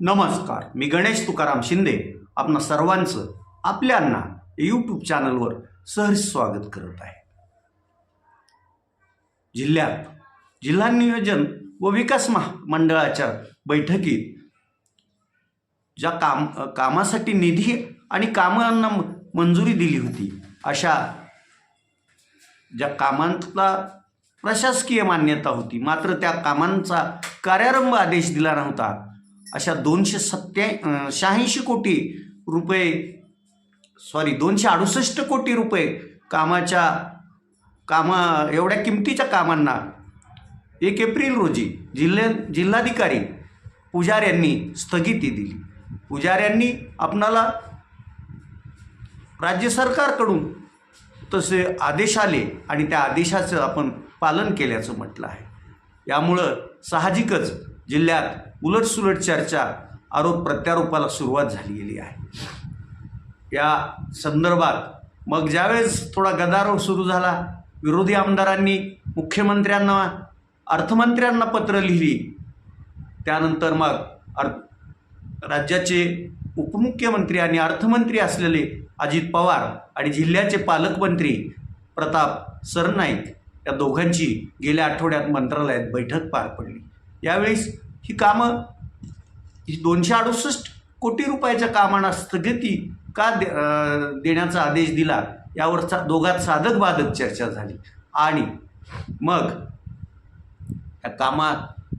नमस्कार मी गणेश तुकाराम शिंदे आपणा सर्वांचं आपल्यांना यूट्यूब चॅनलवर सहर्ष स्वागत करत आहे. जिल्ह्यात जिल्हा नियोजन व विकास महामंडळाच्या बैठकीत ज्या काम कामासाठी निधी आणि कामांना मंजुरी दिली होती अशा ज्या कामांतला प्रशासकीय मान्यता होती मात्र त्या कामांचा कार्यारंभ आदेश दिला नव्हता अशा दोनशे सत्या शहाऐंशी कोटी रुपये सॉरी दोनशे अडुसष्ट कोटी रुपये कामाच्या कामा एवढ्या किमतीच्या कामांना एक एप्रिल रोजी जिल्ह्या जिल्हाधिकारी पुजार यांनी स्थगिती दिली. पुजार यांनी आपणाला राज्य सरकारकडून तसे आदेश आले आणि त्या आदेशाचं आपण पालन केल्याचं म्हटलं आहे. यामुळं साहजिकच जिल्ह्यात उलटसुलट चर्चा आरोप प्रत्यारोपाला सुरुवात झालेली आहे. या संदर्भात मग ज्यावेळेस थोडा गदारोळ सुरू झाला विरोधी आमदारांनी मुख्यमंत्र्यांना अर्थमंत्र्यांना पत्र लिहिली. त्यानंतर मग अर् राज्याचे उपमुख्यमंत्री आणि अर्थमंत्री असलेले अजित पवार आणि जिल्ह्याचे पालकमंत्री प्रताप सरनाईक या दोघांची गेल्या आठवड्यात मंत्रालयात बैठक पार पडली. यावेळेस ही कामं ही दोनशे अडुसष्ट कोटी रुपयाच्या कामांना स्थगिती का दे देण्याचा आदेश दिला यावर सा दोघात साधक बाधक चर्चा झाली. आणि मग या कामात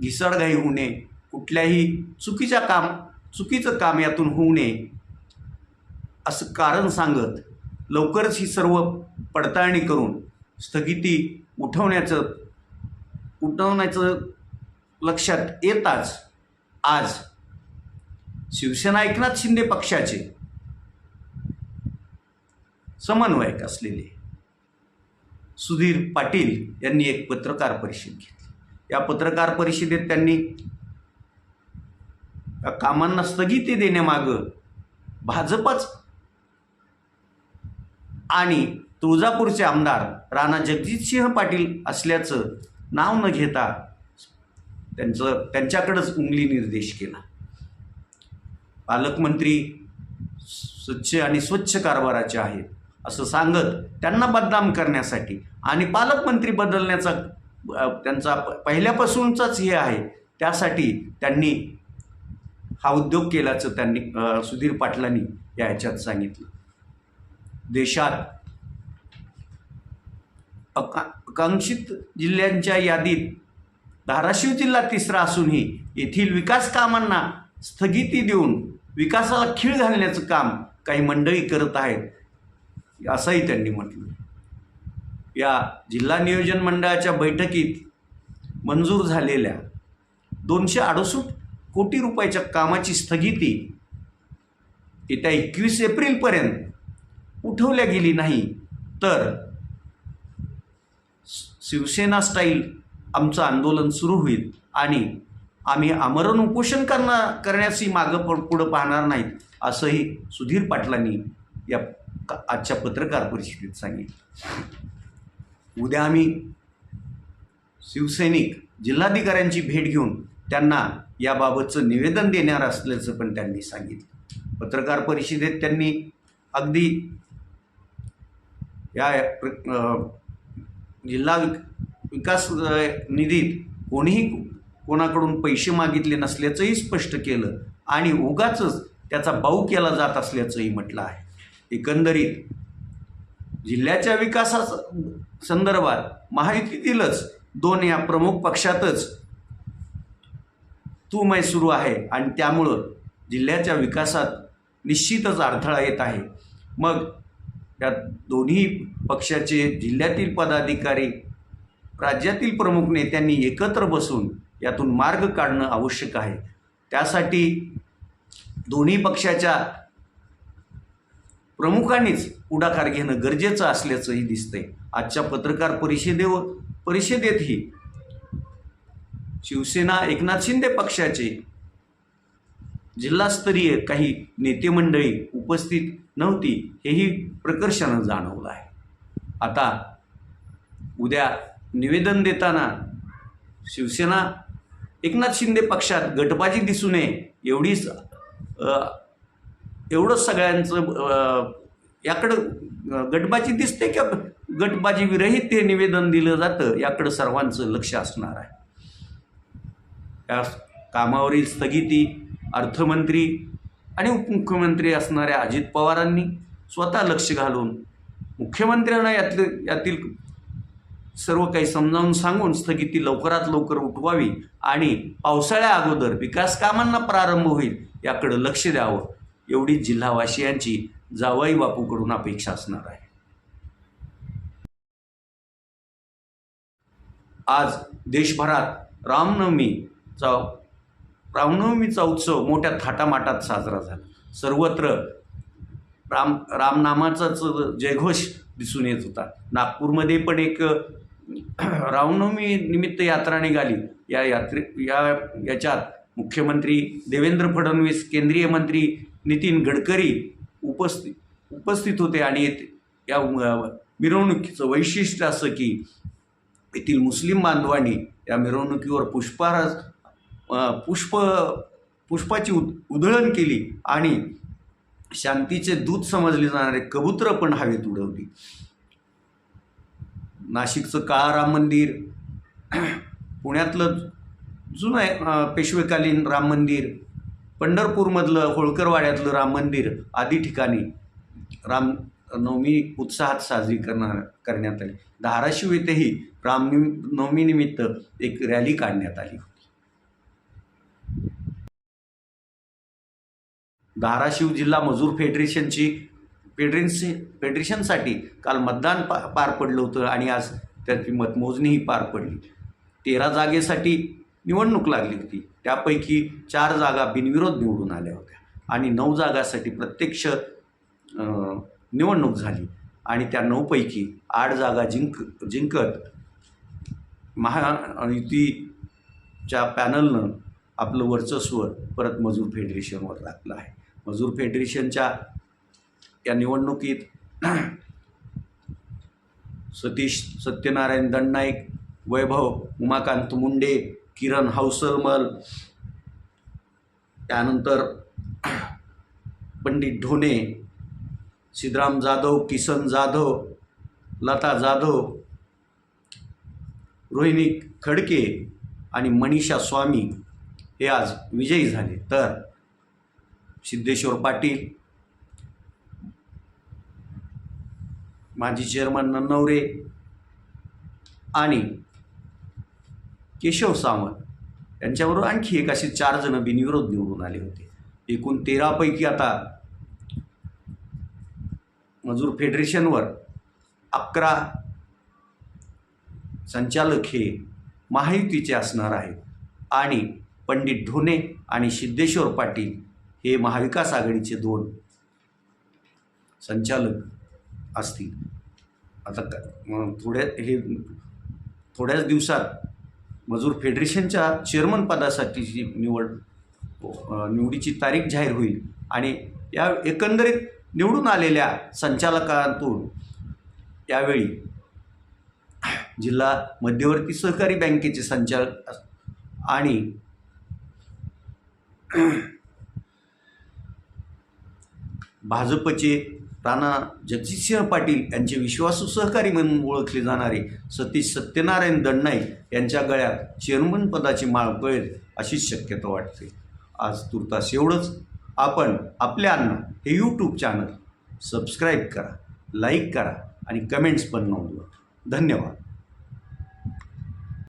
घिसडघाई होऊ नये कुठल्याही चुकीच्या काम चुकीचं काम यातून होऊ नये असं कारण सांगत लवकरच ही सर्व पडताळणी करून स्थगिती उठवण्याचं उठवण्याचं लक्षात येताच आज शिवसेना एकनाथ शिंदे पक्षाचे समन्वयक असलेले सुधीर पाटील यांनी एक पत्रकार परिषद घेतली. या पत्रकार परिषदेत त्यांनी या कामांना स्थगिती देण्यामागं भाजपच आणि तुळजापूरचे आमदार राणा जगजितसिंह पाटील असल्याचं नाव न घेता त्यांचं त्यांच्याकडंच उंगली निर्देश केला. पालकमंत्री स्वच्छ आणि स्वच्छ कारभाराचे आहेत असं सांगत त्यांना बदनाम करण्यासाठी आणि पालकमंत्री बदलण्याचा त्यांचा प- पहिल्यापासूनचाच हे आहे त्यासाठी त्यांनी हा उद्योग केल्याचं त्यांनी सुधीर पाटलांनी या ह्याच्यात सांगितलं. देशात अका आकांक्षित जिल्ह्यांच्या यादीत धाराशिव जिल्हा तिसरा असूनही येथील विकास कामांना स्थगिती देऊन विकासाला खीळ घालण्याचं काम काही मंडळी करत आहेत असंही त्यांनी म्हटलं. या जिल्हा नियोजन मंडळाच्या बैठकीत मंजूर झालेल्या दोनशे अडुसष्ट कोटी रुपयाच्या कामाची स्थगिती येत्या एकवीस एप्रिलपर्यंत उठवल्या गेली नाही तर शिवसेना स्टाईल आमचं आंदोलन सुरू होईल आणि आम्ही आमरण उपोषण करणार करण्याची मागं प पुढं पाहणार नाहीत असंही सुधीर पाटलांनी या आजच्या पत्रकार परिषदेत सांगितलं. उद्या आम्ही शिवसैनिक जिल्हाधिकाऱ्यांची भेट घेऊन त्यांना याबाबतचं निवेदन देणार असल्याचं पण त्यांनी सांगितलं. पत्रकार परिषदेत त्यांनी अगदी या प्र- जिल्हा विकास निधीत कोणीही कोणाकडून पैसे मागितले नसल्याचंही स्पष्ट केलं आणि उगाचच त्याचा बाऊ केला जात असल्याचंही म्हटलं आहे. एकंदरीत जिल्ह्याच्या विकासा संदर्भात महायुतीतीलच दोन या प्रमुख पक्षातच तू मै सुरू आहे आणि त्यामुळं जिल्ह्याच्या विकासात निश्चितच अडथळा येत आहे. मग या दोन्ही पक्षाचे जिल्ह्यातील पदाधिकारी राज्यातील प्रमुख नेत्यांनी एकत्र बसून यातून मार्ग काढणं आवश्यक आहे. त्यासाठी दोन्ही पक्षाच्या प्रमुखांनीच पुढाकार घेणं गरजेचं असल्याचंही दिसतंय. आजच्या पत्रकार परिषदेवर परिषदेतही शिवसेना एकनाथ शिंदे पक्षाचे जिल्हास्तरीय काही नेते मंडळी उपस्थित नव्हती हेही प्रकर्षानं जाणवलं आहे. आता उद्या निवेदन देताना शिवसेना एकनाथ शिंदे पक्षात गटबाजी दिसू नये एवढीच एवढंच सगळ्यांचं याकडं गटबाजी दिसते की गटबाजी विरहित ते निवेदन दिलं जातं याकडं सर्वांचं लक्ष असणार आहे. या कामावरील स्थगिती अर्थमंत्री आणि उपमुख्यमंत्री असणाऱ्या अजित पवारांनी स्वतः लक्ष घालून मुख्यमंत्र्यांना यातले यातील सर्व काही समजावून सांगून स्थगिती लवकरात लवकर उठवावी आणि पावसाळ्या अगोदर विकास कामांना प्रारंभ होईल याकडं लक्ष द्यावं. एवढी जिल्हावासियांची जावाई बापूकडून अपेक्षा असणार आहे. आज देशभरात रामनवमीचा रामनवमीचा उत्सव मोठ्या थाटामाटात साजरा झाला. सर्वत्र राम रामनामाचाच जयघोष दिसून येत होता. नागपूरमध्ये पण एक रामनवमी निमित्त यात्रा निघाली. या यात्रे या याच्यात मुख्यमंत्री देवेंद्र फडणवीस केंद्रीय मंत्री नितीन गडकरी उपस्थित उपस्थित होते आणि या मिरवणुकीचं वैशिष्ट्य असं की येथील मुस्लिम बांधवांनी या मिरवणुकीवर पुष्पहार पुष्प पुष्पाची उद उधळण केली आणि शांतीचे दूत समजले जाणारे कबूतर पण हवेत उडवली. नाशिकचं काळाराम मंदिर पुण्यातलं जुनं आहे पेशवेकालीन राम मंदिर पंढरपूरमधलं होळकरवाड्यातलं राम मंदिर आदी ठिकाणी राम नवमी उत्साहात साजरी करणार करण्यात आली. धाराशिव येथेही राम नवमीनिमित्त एक रॅली काढण्यात आली होती. धाराशिव जिल्हा मजूर फेडरेशनची फेडरेन्सी फेडरेशनसाठी काल मतदान पा पार पडलं होतं आणि आज त्याची मतमोजणीही पार पडली. तेरा जागेसाठी निवडणूक लागली होती. त्यापैकी चार जागा बिनविरोध निवडून आल्या होत्या आणि नऊ जागासाठी प्रत्यक्ष निवडणूक झाली आणि त्या नऊपैकी आठ जागा जिंक जिंकत महायुतीच्या पॅनलनं आपलं वर्चस्व परत मजूर फेडरेशनवर टाकलं आहे. मजूर फेडरेशनच्या या निवडणुकीत सतीश सत्यनारायण दंडनाईक वैभव उमाकांत मुंडे किरण हौसलमल त्यानंतर पंडित ढोणे सिद्धराम जाधव किसन जाधव लता जाधव रोहिणी खडके आणि मनीषा स्वामी हे आज विजयी झाले. तर सिद्धेश्वर पाटील माजी चेअरमन नन्नवरे आणि केशव सावंत यांच्याबरोबर आणखी एक असे चार जण बिनविरोध निवडून आले होते. एकूण तेरापैकी आता मजूर फेडरेशनवर अकरा संचालक हे महायुतीचे असणार आहेत. आणि पंडित ढोणे आणि सिद्धेश्वर पाटील हे महाविकास आघाडीचे दोन संचालक असतील. आता थोड्या हे थोड्याच दिवसात मजूर फेडरेशनच्या चेअरमनपदासाठीची निवड निवडीची तारीख जाहीर होईल आणि या एकंदरीत निवडून आलेल्या संचालकांतून यावेळी जिल्हा मध्यवर्ती सहकारी बँकेचे संचालक अस- आणि भाजपचे राणा जगजितसिंह पाटील यांचे विश्वासू सहकारी म्हणून ओळखले जाणारे सतीश सत्यनारायण दंडनाईक यांच्या गळ्यात चेअरमन पदाची माळ पळेल अशीच शक्यता वाटते. आज तुर्तास एवढंच. आपण आपल्यांना हे यूट्यूब चॅनल सबस्क्राईब करा लाईक करा आणि कमेंट्स पण नोंदवा. धन्यवाद.